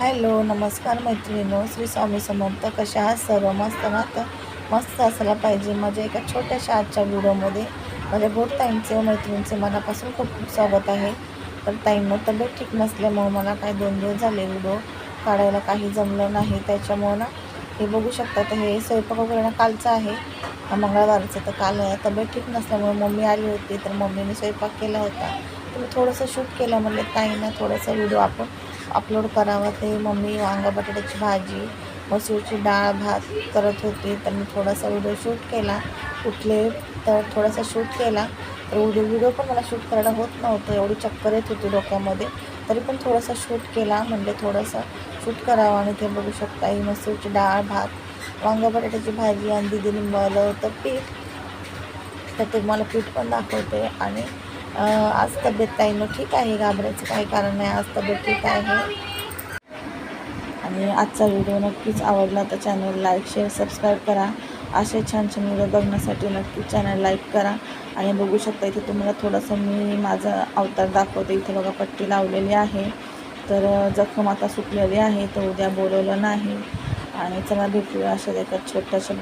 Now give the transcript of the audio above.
Hello नमस्कार मैत्रिणीनो. श्री स्वामी समर्थ कशा आहात सर्व? मस्त ना? तर मस्त असायला पाहिजे. माझ्या एका छोट्याशा आजच्या व्हिडिओमध्ये माझ्या गोड ताईंचे व मैत्रिणींचे मनापासून खूप खूप स्वागत आहे. तर ताईंनो तब्येत ठीक नसल्यामुळं मला काही दोन दिवस झाले व्हिडिओ काढायला काही जमलं नाही. त्याच्यामुळं ना हे बघू शकता तर हे स्वयंपाक वगैरे ना कालचं आहे. मंगळवारचं तर काल तब्येत ठीक नसल्यामुळे मम्मी आली होती. तर मम्मीने स्वयंपाक केला होता. तर थोडंसं शूट केलं म्हणजे ताईंना थोडंसं व्हिडिओ आपण अपलोड करावं ते मम्मी वांगा बटाट्याची भाजी मसूरची डाळ भात करत होती. तर मी थोडासा व्हिडिओ शूट केला. कुठले तर थोडासा शूट केला. तर व्हिडिओ व्हिडिओ पण मला शूट करायला होत नव्हतं. एवढी चक्कर येत होती डोक्यामध्ये. तरी पण थोडासा शूट केला. म्हणजे थोडासा शूट करावं आणि ते बघू शकता. ही मसूरची डाळ भात वांगा बटाट्याची भाजी आणि दिदीने मळलं होतं पीठ. तर ते मला पीठ पण दाखवते आणि आज तब्येत ताईनं ठीक आहे घाबरायचं काही कारण नाही आज तब्येत ठीक आहे. आणि आजचा व्हिडिओ नक्कीच आवडला तर चॅनल लाईक शेअर सबस्क्राईब करा. असे छान छान व्हिडिओ बघण्यासाठी नक्कीच चॅनल लाईक करा. आणि बघू शकता इथे तुम्हाला थोडंसं मी माझा अवतार दाखवते. इथे बघा पट्टी लावलेली आहे. तर जखम आता सुटलेली आहे तर उद्या बोलवलं नाही. आणि चला भेटूया अशा एका छोट्याशा